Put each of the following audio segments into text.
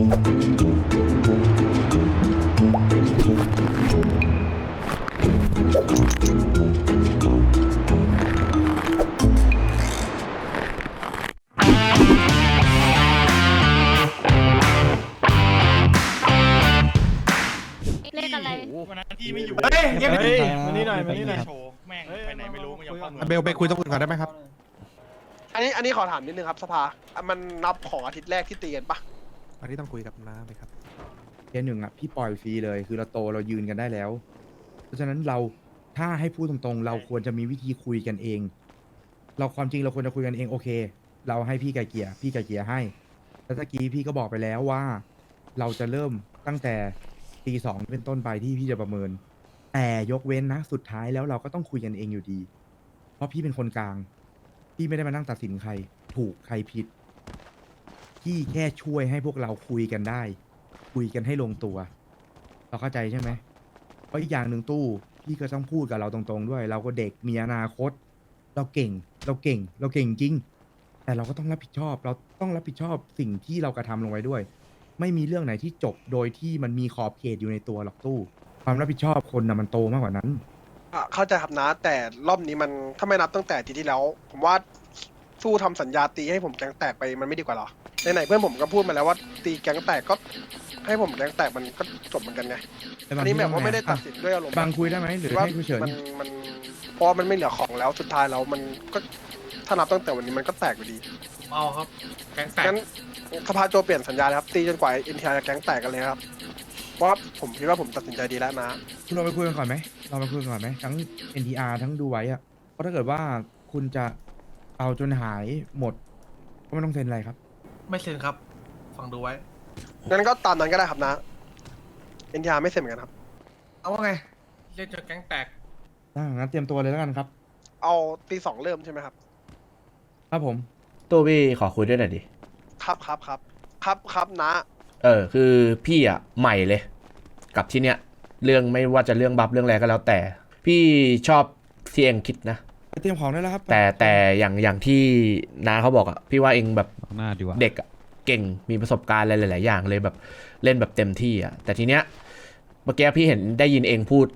เลขอะไร วันนั้นพี่ไม่อยู่เฮ้ยเงียบไปดิมานี่หน่อยมานี่หน่อย โชว์แม่งไปไหนไม่รู้ไม่ยอมเข้าเมืองเบลไปคุยตรงอื่นก่อนได้ไหมครับ อันนี้อันนี้ขอถามนิดนึงครับสภาอะมันนับของอาทิตย์แรกที่ตีกันปะ อันนี้ต้องคุยกับน้าเลยครับ เดือนหนึ่งอะพี่ปล่อยฟรีเลย คือเราโตเรายืนกันได้แล้ว เพราะฉะนั้นเราถ้าให้พูดตรงๆ เราควรจะมีวิธีคุยกันเอง เราความจริงเราควรจะคุยกันเองโอเค เราให้พี่ไก่เกลี่ยพี่ไก่เกลี่ยให้แล้วตะกี้พี่ก็บอกไปแล้วว่า เราจะเริ่มตั้งแต่ตีสองเป็นต้นไปที่พี่จะประเมิน แต่ยกเว้นนะสุดท้ายแล้วเราก็ต้องคุยกันเองอยู่ดี เพราะพี่เป็นคนกลาง พี่ไม่ได้มานั่งตัดสินใคร ถูกใครผิด พี่แค่ช่วยให้พวกเราคุยกันได้ คุยกันให้ลงตัว เราเข้าใจใช่ไหมเพราะอีกอย่างหนึ่งตู้พี่ก็ต้องพูดกับเราตรงๆด้วย เราก็เด็กมีอนาคต เราเก่ง เราเก่ง เราเก่งจริง แต่เราก็ต้องรับผิดชอบ เราต้องรับผิดชอบสิ่งที่เรากระทำลงไว้ด้วย ไม่มีเรื่องไหนที่จบโดยที่มันมีขอบเขตอยู่ในตัวหรอกตู้ ความรับผิดชอบคนนะมันโตมากกว่านั้น อะเข้าใจครับนะแต่รอบนี้มันถ้าไม่นับตั้งแต่อาทีที่แล้ว ผมว่า สู้ทำสัญญาตีให้ผมแก๊งแตกไปมันไม่ดีกว่าเหรอไหนๆเพื่อนผมก็พูดมาแล้วว่าตีแก๊งแตกก็ ให้ผมแก๊งแตกมันก็จบเหมือนกันไงแต่อันนี้แบบว่าไม่ได้อะตัดสินด้วยอารมณ์บางคุยได้ไหมหรือว่าให้คุยเฉินมันมันเพราะว่ามันไม่เหลือของแล้วสุดท้ายแล้วมันก็ถ้านับตั้งแต่วันนี้มันก็แตกอยู่ดีเอาครับ แก๊งแตกงั้นสภาโจเปลี่ยนสัญญาเลยครับตีจนกว่าเอ็นทีอาร์จะแก๊งแตกกันเลยครับเพราะว่าผมคิดว่าผมตัดสินใจดีแล้วนะคุณเราไปคุยกันก่อนไหมเราไปคุยกันก่อนไหมทั้ง NTR ทั้งดูไว้อะเพราะถ้าเกิดว่าคุณจะ เอาจนหายหมด ก็ไม่ต้องเซ็นอะไรครับ ไม่เซ็นครับ ฟังดูไว้ งั้นก็ตามนั้นก็ได้ครับนะเอ็นทีอาร์ไม่เสร็จเหมือนกันครับ เอาว่าไงเรียกจนแก๊งแตกถ้างั้นเตรียมตัวเลยแล้วกันครับ เอาตีสองเริ่มใช่ไหมครับ ครับผมตู้พี่ขอคุยด้วยหน่อยดิ ครับครับครับครับครับนะเออ คือพี่อะใหม่เลย กับที่เนี้ยเรื่องไม่ว่าจะเรื่องบัฟเรื่องอะไรก็แล้วแต่ พี่ชอบที่เองคิดนะ ไปเตรียมของได้แล้วครับแต่แต่อย่างอย่างที่น้าเขาบอกอะพี่ว่าเองแบบหน้าดีกว่าเด็กอะเก่งมีประสบการณ์อะไรหลาย ๆ อย่างเลยแบบเล่นแบบเต็มที่อะแต่ทีเนี้ยเมื่อกี้พี่เห็นได้ยินเองพูด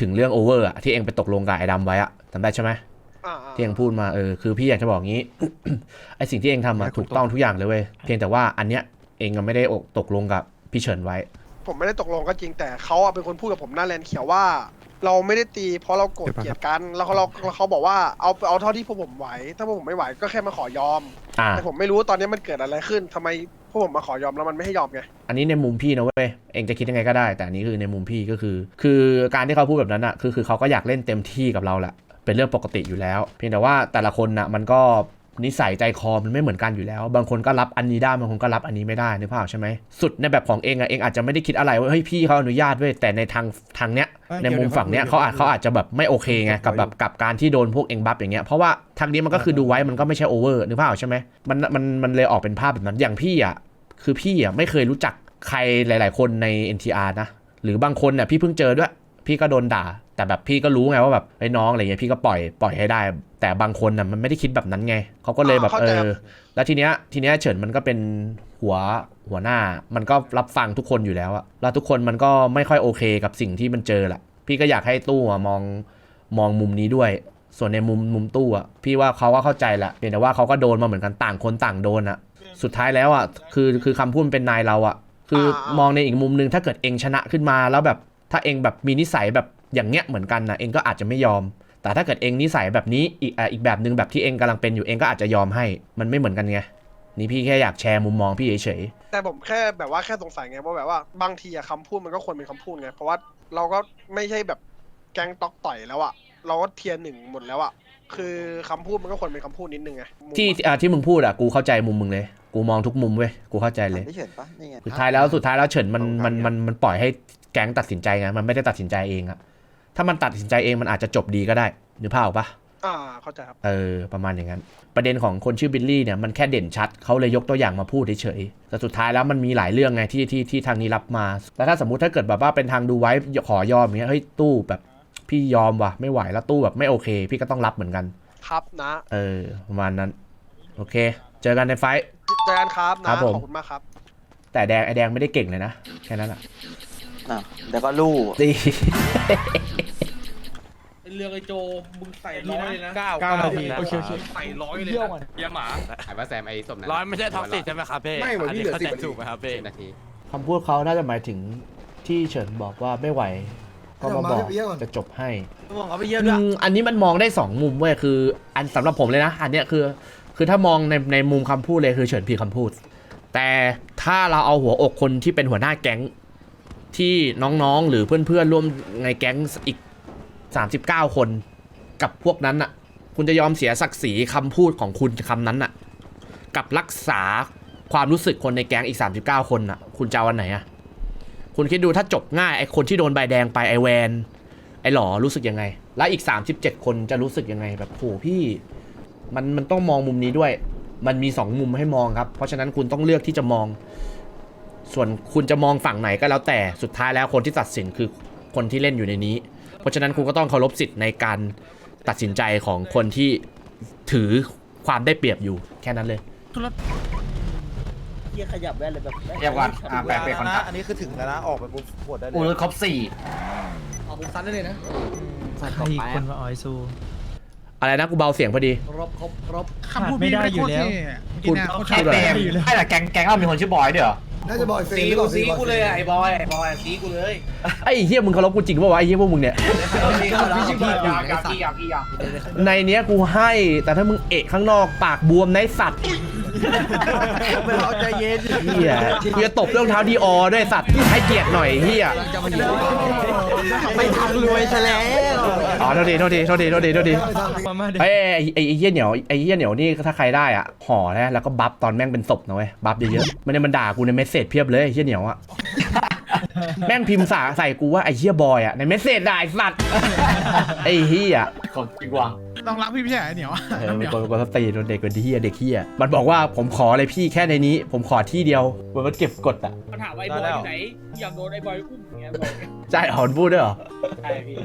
ถึงเรื่องโอเวอร์อะที่เองไปตกลงกับไอ้ดำไว้อะจำได้ใช่ไหมอ่าอ่าที่เองพูดมาเออคือพี่อยากจะบอกงี้ไอสิ่งที่เองทำอะให้คุณถูกต้องทุกอย่างเลยเว้ยเพียงแต่ว่าอันเนี้ยเองก็ไม่ได้อกตกลงกับพี่เฉินไว้ ผมไม่ได้ตกลงก็จริงแต่เขาอะเป็นคนพูดกับผมหน้าแลนเขียวว่า เราไม่ได้ตี เพราะเราโกรธเกลียดกัน แล้วเขาเราแล้วเขาบอกว่าเอาเอาเท่าที่พวกผมไหว ถ้าพวกผมไม่ไหวก็แค่มาขอยอม อ่า แต่ผมไม่รู้ตอนนี้มันเกิดอะไรขึ้นทำไมพวกผมมาขอยอมแล้วมันไม่ให้ยอมไง อันนี้ในมุมพี่นะเว้ย เองจะคิดยังไงก็ได้ แต่อันนี้คือในมุมพี่ก็คือ คือการที่เขาพูดแบบนั้นอะคือคือเขาก็อยากเล่นเต็มที่กับเราแหละ เป็นเรื่องปกติอยู่แล้ว เพียงแต่ว่าแต่ละคนน่ะมันก็ นิสัยใจคอมันไม่เหมือนกันอยู่แล้ว บางคนก็รับอันนี้ได้บางคนก็รับอันนี้ไม่ได้นึกภาพออกใช่ไหมสุดในแบบของเองอะเองอาจจะไม่ได้คิดอะไรว่าเฮ้ยพี่เขาอนุญาตเว้ยแต่ในทางทางเนี้ยเอ้ยในมุมฝั่งเนี้ยเดี๋ยวเขาอาจเดี๋ยวเขาอาจจะแบบไม่โอเคไงกับแบบกับการที่โดนพวกเองบัฟอย่างเงี้ยเพราะว่าทางนี้มันก็คือดูไว้มันก็ไม่ใช่โอเวอร์นึกภาพออกใช่ไหมมันมันมันเลยออกเป็นภาพแบบนั้นอย่างพี่อะคือพี่อะไม่เคยรู้จักใครหลาย ๆ คนใน NTR นะหรือบางคนเนี่ยพี่เพิ่งเจอด้วย พี่ก็โดนด่า แต่แบบพี่ก็รู้ไงว่าแบบไอ้น้องอะไรเงี้ยพี่ก็ปล่อยปล่อยให้ได้ แต่บางคนน่ะมันไม่ได้คิดแบบนั้นไงเขาก็เลยแบบอ่าเอเข้าใจครัอบแล้วทีเนี้ยทีเนี้ยเฉินมันก็เป็นหัวหัวหน้า มันก็รับฟังทุกคนอยู่แล้วอะแล้วทุกคนมันก็ไม่ค่อยโอเคกับสิ่งที่มันเจอแหละพี่ก็อยากให้ตู้อะมองมองมุมนี้ด้วย ส่วนในมุมมุมตู้อะพี่ว่าเขาก็เข้าใจแหละเพียงแต่ว่าเขาก็โดนมาเหมือนกันต่างคนต่างโดนอะสุดท้ายแล้วอะคือคือคำพูดมันเป็นนายเราอะคือมองในอีกมุมนึงถ้าเกิดเองชนะขึ้นมาแล้วแบบ ถ้าเองแบบมีนิสัยแบบอย่างเงี้ยเหมือนกันนะเองก็อาจจะไม่ยอม แต่ถ้าเกิดเองนิสัยแบบนี้อีกอะอีกแบบหนึ่งแบบที่เองกำลังเป็นอยู่เองก็อาจจะยอมให้ มันไม่เหมือนกันไงนี่พี่แค่อยากแชร์มุมมองพี่เฉยแต่ผมแค่แบบว่าแค่สงสัยไงว่าแบบว่าบางทีอะคำพูดมันก็ควรเป็นคำพูดไงเพราะว่าเราก็ไม่ใช่แบบแก๊งตอกต่อยแล้วอะเราก็เทียร์หนึ่งหมดแล้วอะคือคำพูดมันก็ควรเป็นคำพูดนิดนึงไงมุมๆที่อะที่มึงพูดอะกูเข้าใจมุมมึงเลย กูมองทุกมุมเว้ยกูเข้าใจเลยไม่เฉินปะนี่ไงสุดท้ายแล้วสุดท้ายแล้วเฉินมันมันมันมันปล่อยให้แก๊งตัดสินใจไงมันไม่ได้ตัดสินใจเองอะถ้ามันตัดสินใจเองมันอาจจะจบดีก็ได้นึกภาพออกปะอ่าเข้าใจครับเออประมาณอย่างนั้น ประเด็นของคนชื่อบิลลี่เนี่ยมันแค่เด่นชัดเขาเลยยกตัวอย่างมาพูดเฉยๆแต่สุดท้ายแล้วมันมีหลายเรื่องไงที่ที่ที่ทางนี้รับมาแล้วถ้าสมมุติถ้าเกิดแบบว่าเป็นทางดูไว้ขอยอมอย่างเงี้ยเฮ้ยตู้แบบพี่ยอมว่ะไม่ไหวแล้วตู้แบบไม่โอเค พี่ก็ต้องรับเหมือนกัน ครับนะ เออประมาณนั้น โอเค เจอกันในไฟท์เจอกันครับครันะบผม ขอบคุณมากครับแต่แต่แดงไอแดงไม่ได้เก่งเลยนะแค่นั้นแหละ อะแล้วก็ลู่ดี เรือไอโจมึงใส่ร้อยเลยนะเก้าเก้าเก้านาทีโอเคโอเคใส่ร้อยเลยนะเยี่ยหมาถามว่าแซมไอ้สมนะร้อยไม่ใช่ท็อกซิกใช่ไหมครับพี่ไม่วันนี้เหลือเข้าสิใจบนาทีถูกไหมครับพี่นาทีคำพูดเขาน่าจะหมายถึงที่เฉินบอกว่าไม่ไหว ก็มาบอกจะจบให้มองเอาไปเยอะอืด้วยมอันนี้มันมองได้สองมุมเว้ยคือ อันสำหรับผมเลยนะ อันเนี้ยคือ คือถ้ามองในในมุมคำพูดเลยคือเฉินพีคำพูด แต่ถ้าเราเอาหัวอกคนที่เป็นหัวหน้าแก๊ง ที่น้องๆ หรือเพื่อนๆ ร่วมในแก๊งอีก 39 คนกับพวกนั้นน่ะคุณจะยอมเสียศักดิ์ศรีคำพูดของคุณคำนั้นน่ะกับรักษาความรู้สึกคนในแก๊งอีก 39 คนน่ะคุณจะเอาวันไหนอะคุณคิดดูถ้าจบง่ายไอคนที่โดนใบแดงไปไอแวน ไอหลอรู้สึกยังไง และอีก 37 คนจะรู้สึกยังไงแบบโหพี่มันมันต้องมองมุมนี้ด้วย มันมีสองมุมให้มองครับ เพราะฉะนั้นคุณต้องเลือกที่จะมอง ส่วนคุณจะมองฝั่งไหนก็แล้วแต่สุดท้ายแล้วคนที่ตัดสินคือคนที่เล่นอยู่ในนี้ เพราะฉะนั้นคุณก็ต้องเคารพสิทธิ์ในการตัดสินใจของคนที่ถือความได้เปรียบอยู่แค่นั้นเลยเฮียขยับแว่นเลยแบบเรียกว่าอ่าแปลเป็นคอนตักอันนี้คือถึงแล้วนะออกไปปุ๊บปวดได้เลอูยรถครบสี่ออกปุ๊บซัดได้เลยนะใส่ใคต่รออีกไปคนมาออยซูอะไรนะกูเบาเสียงพอดีครบครบครบขาดไม่ได้อยู่แล้วพูดโอพูดเคอะไรเต็มไม่แต่แก๊งแก๊งเรามีคนชื่อบอยด้วยเหรอ น่าจะบอยเฟสีย์กูสีกูเลยอะไอ้บอยไอ้บอยสีกูเลยไอ้เฮียมึงเคารพกูจริงป่าวะไอ้เฮียพวกมึงเนี่ยพี่ชื่อพี่ยากยากยากยากในเนี้ยกูให้ แต่ถ้ามึงเอะข้างนอกปากบวมในสัตว์ ไม่เอาใจเย็นเฮียกูจะตบด้วยรองเท้าดีออด้วยสัตว์ให้เกียรติหน่อยเฮียจะมาอยู่ไม่ทางรวยซะแล้วอ๋อโทษทีโทษทีโทษทีโทษทีโทษทีมามาเดี๋ยวเอ้ยไอ้ไอ้ไอ้เฮียเหนียวไอ้เฮียเหนียวนี่ถ้าใครได้อะห่อนะแล้วก็บัฟตอนแม่งเป็นศพนะเว้ยบัฟเยอะๆไม่ได้มันด่ากูในเมสเซจเพียบเลยไอ้เฮียเหนียวอะ แม่งพิมพ์สาใส่กูว่าไอ้เฮียบอยอะในเมสเซจด่าไอ้สัตว์ไอ้เฮียของจริงว่ะต้องรักพี่พี่ใช่เหนียวเออเป็นคนเป็นคนสตรีโดนเด็กเป็นที่เด็กเฮียมันบอกว่าผมขอเลยพี่แค่ในนี้ ผมขอที่เดียวมันมันเก็บกดอะถามไอ้บอยไหนอยากโดนไอ้บอยอุ้มอย่างเงี้ยบอกใช่หอนพูดด้วยเหรอใช่พี่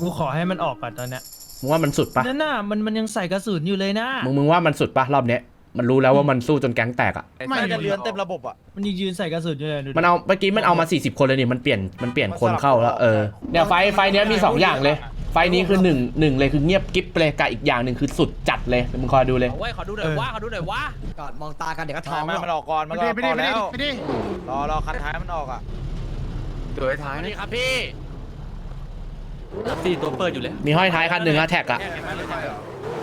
กูขอให้มันออกก่อนตอนเนี้ยมึงว่ามันสุดปะนั่นน่ะมันมันยังใส่กระสุนอยู่เลยนะมึงมึงว่ามันสุดปะรอบเนี้ย มันรู้แล้วว่ามันสู้จนแก๊งแตกอะ ไม่จะเรือนเต็มระบบอะ มันยังยืนใส่กระสุนอยู่เลยดูดิมันเอาเมื่อกี้มันเอามา 40 คนเลยนี่มันเปลี่ยนมันเปลี่ยนคนเข้าแล้วเออเนี่ยไฟไฟเนี้ยมี 2 อย่างเลย ไฟนี้คือหนึ่งหนึ่งเลยคือเงียบกิ๊บไปเลยกับอีกอย่างหนึ่งคือสุดจัดเลยเดี๋ยวมึงคอยดูเลย เอาไว้ขอดูหน่อยว่าขอดูหน่อยว่าก่อนมองตากันเดี๋ยวก็ท้องไม่มันออกก่อนมันออกก่อนแล้วรอรอคันท้ายมันออกอะเดือดท้ายนี่ครับพี่สี่ตัวเปิดอยู่เลยมีห้อยท้ายคันหนึ่งอะแท็กอะ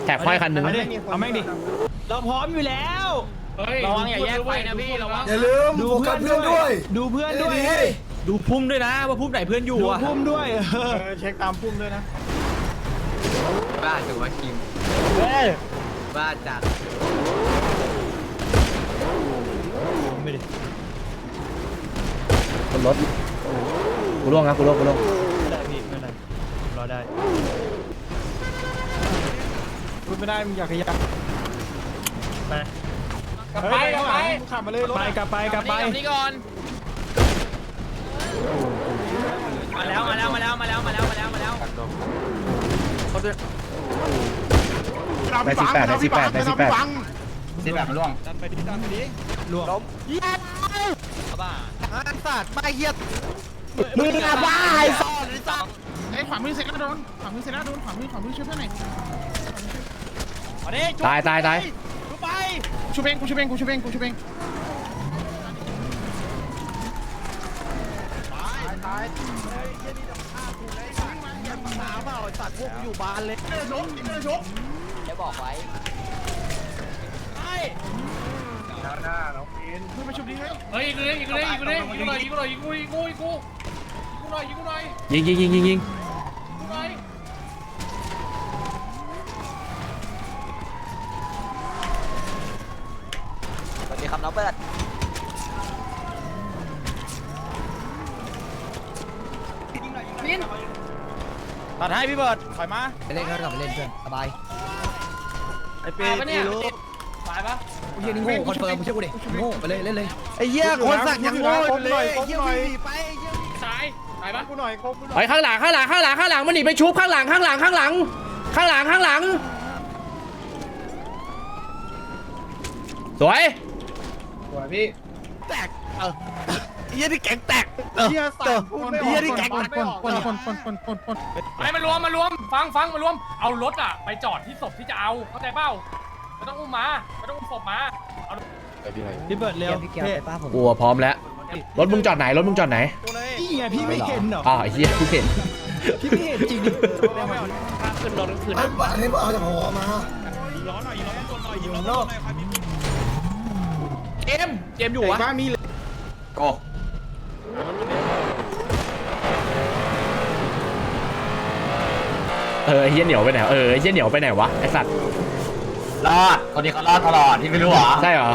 แท็กห้อยคันหนึ่งเอาดิเอาแม่งดิ เราพร้อมอยู่แล้ว ระวังอย่าแยกไฟนะพี่ระวังอย่าลืมโฟกัสเพื่อนด้วยดูเพื่อนด้วยดีดูพุ่มด้วยนะว่าพุ่มไหนเพื่อนอยู่ดูอะพุ่มด้วยเออเช็คตามพุ่มด้วยนะบ้าจังวะคิมบ้าจัดไม่ดิบนรถกูล่วงนะกูล่วงกูล่วงไม่ได้พี่ไม่เป็นไรรอได้พูดไม่ได้มึงอยากขยับ ไปกลับไปกลับไปขับมาเลยรถไปกลับไปกลับไปนี่ก่อน มาแล้วมาแล้วมาแล้วมาแล้วมาแล้วมาแล้วมาแล้วในสิบแปดในสิบแปดในสิบแปดสิแบบมันล่วงดันไปดิดันไปดิล่วงบ้าสัตว์ไม่เฮียมึงอะบ้าไอ้สัสไอ้ขวามือเสร็จแล้วโดนขวามือเสร็จแล้วโดนขวามือขวามือช่วยเพื่อนหน่อยมาดิตายตายตายชุบไป ชูเบงกูชูเบงกูชูเบงกูชูเบงหมาเปล่าไอ้สัตว์พวกอยู่บ้านเลยจะบอกไว้เพื่อนมาชูดีให้เฮ้ยยิงเลยยิงเลยยิงเลยยิงกูหน่อยยิงกูหน่อยยิงกูยิงกูยิงกูยิงกูหน่อยยิงกูหน่อยยิงยิงยิงยิงยิง ยิงกูหน่อย สวัสดีครับน้องเบิร์ดตัดให้พี่เบิร์ดถอยมาไปเล่นเขากลับไปเล่นเพื่อนสบายไอ้ปีปีรู้ตายปะเฮียนี่โง่คอนเฟิร์มมึงเชื่อกูดิโง่ไปเลยเล่นเลยไอ้เหี้ยคนสักยังโง่อยู่เลยไอ้เหี้ยวิ่งไปสายตายปะกูหน่อยครบกูหน่อยไอ้ยข้างหลังข้างหลังข้างหลังข้างหลังมันหนีไปชุบข้างหลังข้างหลังข้างหลังข้างหลังข้างหลังสวย สวยพี่แตกเฮียนี่แก๊งแตกเฮียสามคนเฮียนี่แก๊งคนคนคนคนคนคนคนคนไอ้มารวมมารวม ฟังฟังมารวม เอารถอะ ไปจอดที่ศพที่จะเอา เข้าใจเปล่าไม่ต้องอุ้มมาไม่ต้องอุ้มศพมาพี่เบิร์ดเร็วพี่เกียวป้าผมกลัวพร้อมแล้ว รถมึงจอดไหน รถมึงจอดไหนพี่ไงพี่ไม่เห็นเหรอ อ๋อไอ้เฮียกูเห็น พี่ไม่เห็นจริงดิไอ้บ้านี่เอาจากหอมา เกมเกมอยู่วะโก้เออไอ้เฮียเหนียวไปไหนเออไอ้เฮียเหนียวไปไหนวะไอสัตว์รอด คนนี้เขารอดตลอดที่ไม่รู้เหรอใช่เหรอ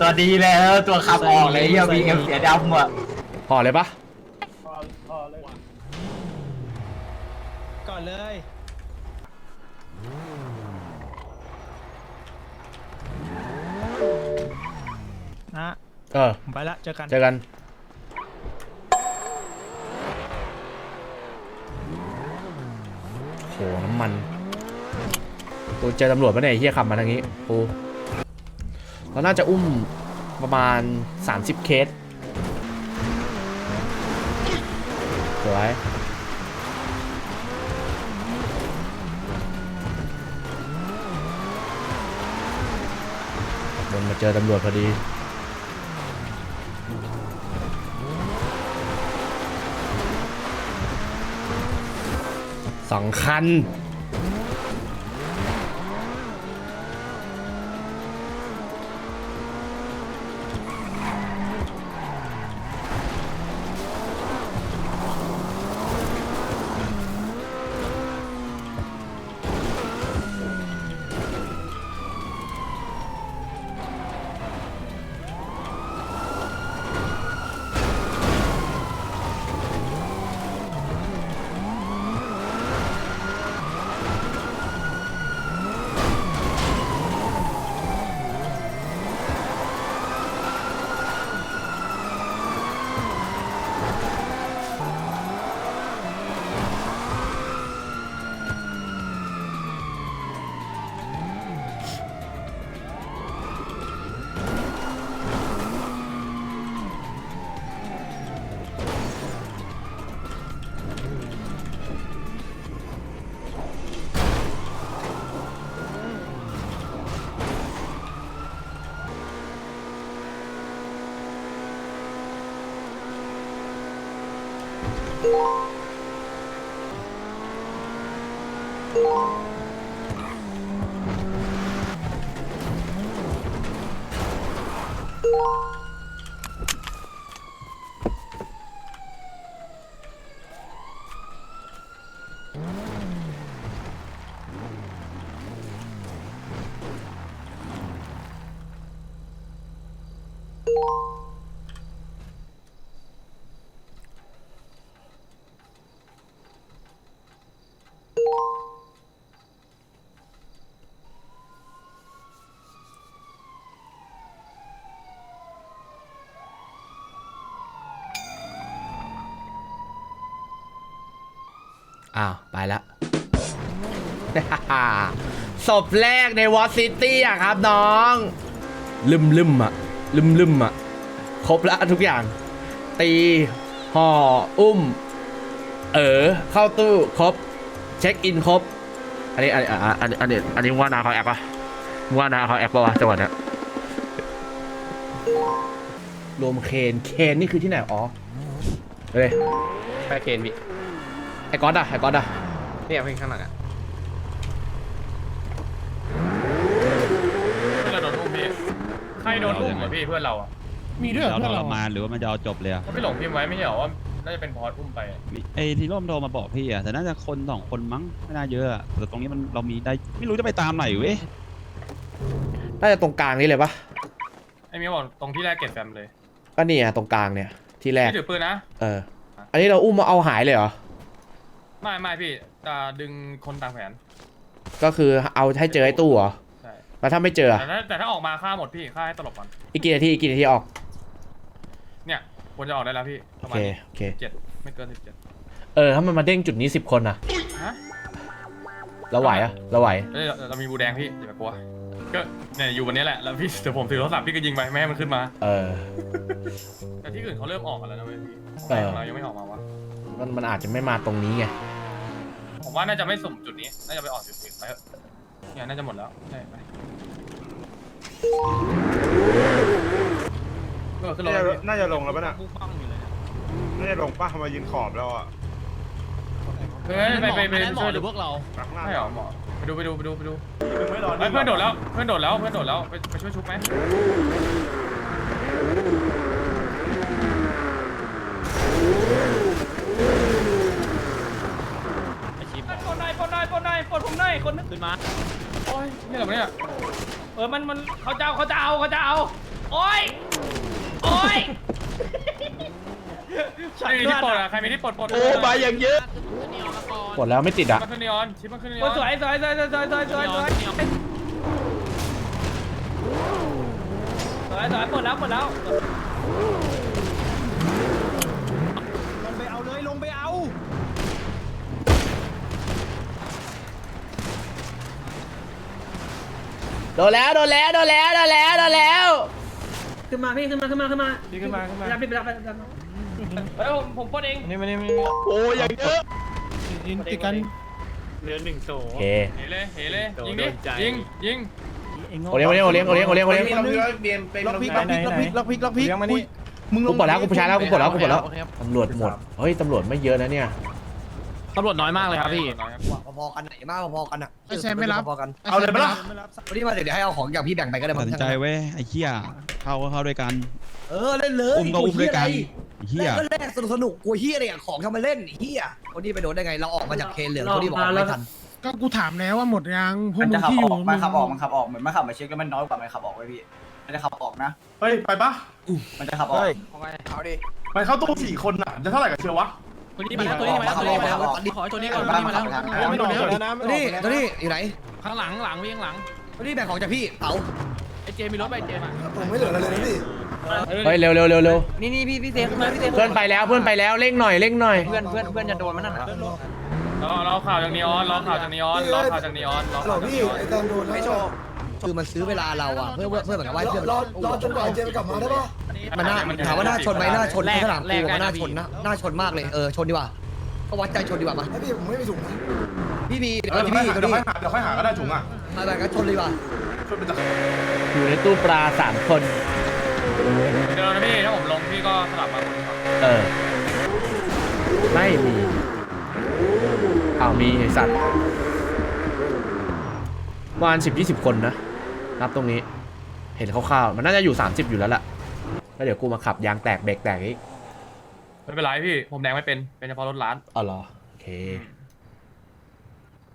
ตัวดีแล้วตัวขับออกเลยเฮียวีเอ็มเสียดำอะพอเลยปะก่อนเลย เออ ผมไปละเจอกัน เจอกัน โห น้ำมันกูเจอตำรวจปะเนี่ยไอ้เฮียขับมาทางนี้กูเราน่าจะอุ้มประมาณ 30 เคสสวยเดินมาเจอตำรวจพอดี สองคัน อ้าว ไปละศพแรกในวอตซิตี้อะครับน้อง ลืมลืมอะลืมลืมอะครบละทุกอย่าง ตีห่ออุ้ม เออเข้าตู้ครบ เช็คอินครบ อันนี้อันนี้อันนี้อันนี้อันนี้ว่านาเขาแอปปะว่านาเขาแอปปะวะจังหวะเนี้ยรวมเคนเคนนี่คือที่ไหนอ๋อเฮ้ยแค่เคนพี่ ไอ้ก๊อตอะไอ้ก๊อตอะเนี่ยเพิ่งข้างหลังอะเราโดนอุ้มพี่ใครโดนอุ้มเหรอพี่เพื่อนเราอะมีด้วยเหรอเราเพื่อนทรเรามานหรือว่ามันจะเอาจบเลยอะเขาไม่หลงพิมพ์ไว้ไม่ใช่เหรอว่าน่าจะเป็นพอดอุ้มไปอะไอ้ที่ร่มโทรมาบอกพี่อะแต่น่าจะคนสองคนมั้งไม่น่าเยอะอะแต่ตรงนี้มันเรามีได้ไม่รู้จะไปตามไหนเว้ยน่าจะตรงกลางนี้เลยปะไอ้เมียบอกตรงที่แรกเก็บแฟมเลยก็เนี่ยตรงกลางเนี่ยที่แรก ไม่ถือปืนนะเออ อันนี้เราอุ้มมาเอาหายเลยเหรอ ไม่ไม่พี่จะดึงคนตามแผนก็คือเอาให้เจอไอ้ตู้เหรอใช่แล้วถ้าไม่เจออะแต่ถ้าแต่ถ้าออกมาฆ่าหมดพี่ฆ่าให้ตลบก่อนอีกกี่นาทีอีกกี่นาทีออกเนี่ยควรจะออกได้แล้วพี่ปโอระมาเคณนี้โอเคเจ็ดไม่เกินสิบเจ็ดเออถ้ามันมาเด้งจุดนี้สิบคนอะฮะเราไหวอะเราไหวเอ้ยเราเรามีบูแดงพี่อย่าไปกลัวก็เนี่ยอยู่วันนี้แหละแล้วพี่เดี๋ยวผมถือโทรศัพท์พี่ก็ยิงไปไม่ให้มันขึ้นมา เออ แต่ที่อื่นเขาเริ่มออกกันแล้วนะเว้ยพี่เออของเรายังไม่ออกมาวะมันมันอาจจะไม่มาตรงนี้ไง ผมว่าน่าจะไม่สุ่มจุดนี้ น่าจะไปออกจุดอื่นไปเถอะเนี่ยน่าจะหมดแล้วใช่ไปเออขึ้นรถเลยพี่น่าจะลงแล้วป่ะน่ะน่าจะลงป่ะมายืนขอบแล้วอะเฮ้ยไปไปไปช่วยดูพวกเรา ข้างล่างใช่เหรอหมอไปดูไปดูไปดูไปดู ไม่รอเฮ้ยเพื่อนโดดแล้ว เพื่อนโดดแล้ว เพื่อนโดดแล้ว ไปไปช่วยชุบไหม ปนหน่อยปน หน่อยปนหน่อยปนผมหน่อยคนนึงขึ้นมาโอ้ยนี่อะไรวะเนี่ยเออมันมันเขาจะเอาเขาจะเอาเขาจะเอาโอ้ยโอ้ยใครมีที่ปลดอะใครมีที่ปลดปลดโอ้ใบอย่างเยอะกดแล้วไม่ติดอะมันขึ้นนีออนชิปมันขึ้นนีอโอ้อยนสวยสวยสวยสวยสวยสวยสวยสวยสวยสวยปลดแล้วปลดแล้ว ลงไปเอาเลยลงไปเอา โดนแล้วโดนแล้วโดนแล้วโดนแล้วโดนแล้วขึ้นมาพี่ขึ้นมาขึ้นมาขึ้นมาพี่ขึ้นมาขึ้นมาไปรับพี่ไปรับไปรับเฮ้ยผมผมปลดเองนี่มานี่มาโอ้อย่างเยอะยินติดกันโอเคเฮเลยเฮเลยยิงดิยิงยิงโอเลี้ยงโอเลี้ยงโอเลี้ยงโอเลี้ยงโอเลี้ยงโอเลี้ยงล็อกพลิกล็อกพลิกล็อกพลิกล็อกพลิกล็อกพลิกมึงมึงลกูงปลดแล้วกูผู้ชายแล้วกูปลดแล้วกูปลดแล้วตำรวจหมดเฮ้ยตำรวจไม่เยอะนะเนี่ย ตำรวจน้อยมากเลยครับพี่ พอๆกันไหนมากพอๆกันอะไอ้แซมไม่รับ พอๆกันเอาเลยปะล่ะ วันนี้มาเดี๋ยวให้เอาของอย่างพี่แบ่งไปก็ได้ตัดสินใจเว้ยไอ้เหี้ยเข้าก็เข้าด้วยกัน เออเล่นเลยอุ้มก็อุ้มด้วยกันไอ้เหี้ยเล่นก็แลกสนุกสนุกกลัวเฮียเนี่ยของทำมาเล่นเฮียคนนี้ไปโดนได้ไงเราออกมาจากเคนเหลืองคนนี้บอกออกไม่ทันก็กูถามแล้วว่าหมดยังพวกมันมึจะงขับที่ออยู่อกมันขับออกมันขับออกเหมือนมันขับมาเช็คแล้วมันน้อยกว่ามันขับออกไว้พี่มันจะขับออกนะ เฮ้ย ไปปะมันจะขับออกเอาดิมันเข้าตู้สี่คนอะ จะเท่าไหร่กับเชียววะ ตัวนี้มาแล้วตัวนี้มาแล้วตัวนี้มาแล้วขอตัวนี้ก่อนตัวนี้มาแล้วไม่โดนแล้วนะตัวนี้ตัวนี้อยู่ไหน ข้างหลังหลังวิ่งหลังตัวนี้แบ่งของจากพี่เต๋าไอเจมีรถไปเจมาผมไม่เหลืออะไรเลยนะพี่เฮ้ยเร็วเร็วเร็วเร็วนี่นี่พี่พี่เซฟมาพี่เซฟเพื่อนไปแล้วเพื่อนไปแล้วเร่งหน่อยเร่งหน่อยเพื่อนเพื่อนเพื่อนจะโดนมันนั่นน่ะรอรอข่าวจากนีออนรอข่าวจากนีออนรอข่าวจากนีออนรอข่าวจากนีออนไม่ชอบ คือมันซื้อเวลาเราอะเพื่อเพื่อเหมือนกับว่าเพื่อนรอรอจนกว่าเจมกลับมาได้ปะมันน่าถามว่าน่าชนไหมน่าชนในสนามกูมันน่าชนนะน่าชนมากเลยเออชนดีกว่าก็วัดใจชนดีกว่ามาพี่ผมไม่มีถุงพี่มีเดี๋เออยวพี่ค่อยตัวหาเดี๋ยวนี้ค่อยหาเดี๋ยวค่อยหาก็ได้ถุงอะอะไรกันชนเลยว่ะช่วยเป็นตะอยู่ในตู้ปลาสามคน เดินนะพี่ถ้าผมลงพี่ก็สลับมาคนขับเออ ไม่มีอ้าวมีไอสัตว์ประมาณสิบยี่สิบคนนะ นับตรงนี้ เห็นคร่าวๆมันน่าจะอยู่ 30 อยู่แล้วล่ะแล้วเดี๋ยวกูมาขับยางแตกเบรกแตกอีกไม่เป็นไรพี่ผมแดงไม่เป็นเป็นเฉพาะรถร้าน อ๋อเหรอโอเค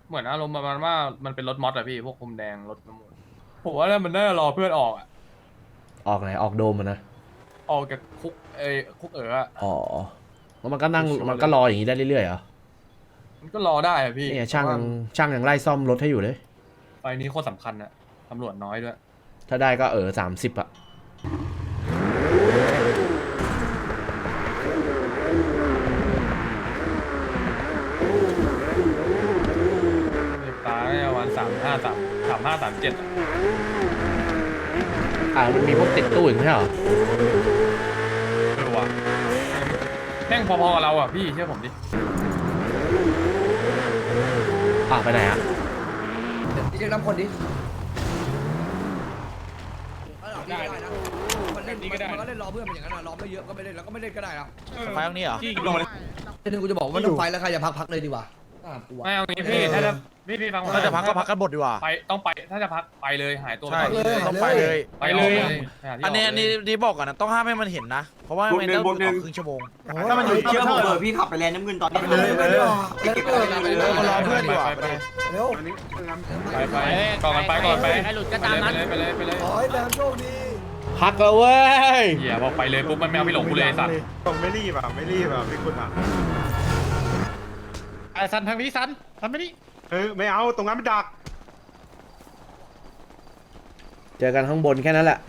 เหมือนอารมณ์ประมาณว่ามันเป็นรถมอสอะพี่พวกคุมแดงรถน้ำมันผมว่าแล้วมันน่าจะรอเพื่อนออกอะออกไหนออกโดมอะนะออกจากคุกเอยคุกเอ๋ออะ อ๋อแล้วมันก็นั่งมันก็รออย่างนี้ได้เรื่อยๆเหรอมันก็รอได้อะพี่นี่ไงช่างเพระยังว่ช่างยังไล่ซ่อมรถให้อยู่เลย ไฟนี้โคตรสำคัญอะ ตำรวจน้อยด้วย ถ้าได้ก็เออสามสิบอะตาเนี่ยวันสามห้าสามสามห้าสามเจ็ดอ่ามันมีพวกติดตู้อีกไม่ใช่เหรอ เออว่ะแม่งพอๆกับเราอะพี่เชื่อผมดิอ่าไปไหนอะ เรียกน้ำคนดิได้นะมั นเล่นมันก็เล่นรอเพื่อนมันอย่างนั้นรอไม่เยอะก็ไม่เล่นแล้วก็ไม่เล่นก็ได้นะไฟตรงนี้เหรอลงมาแต่ถึงกูจะบอกว่าต้องไฟแล้วใครจะพักพักเลยดีกว่าไม่เอางี้พี่ถ้าจะพี่พี่ฟังผมถ้าจะพักก็พักกันหมดดีกว่าไปต้องไปถ้าจะพักไปเลยหายตัวใช่ไปก่อนต้องไปเลยไปเลยหาที่อันนี้กอันนี้นี่บอกก่อนนะต้องห้ามให้มันเห็นนะ เพราะว่าไม่งั้นต้องครึ่งชั่วโมงถ้ามันอยู่เชื่อผมเลยพี่ขับไปแลนน้ำเงินตอนนี้ไปเลยไปเลยเก็บเวลาไปเลยรอเพื่อนดีกว่าไปเร็วไปไปก่อนกันไปก่อนไปไปเลยไปเลยไปเลยขอให้แฟนโชคดี พักแล้วเว้ยเหี้ยพอไปเลยปุ๊บมันไม่เอาพี่หลงกูเลยสัตว์ต้องไม่รีบอะไม่รีบอะพี่คุณอะไอ้สันทางนี้สันสันไม่นี่เออไม่เอาตรงนั้นไม่ดัก เจอกันข้างบนแค่นั้นแหละ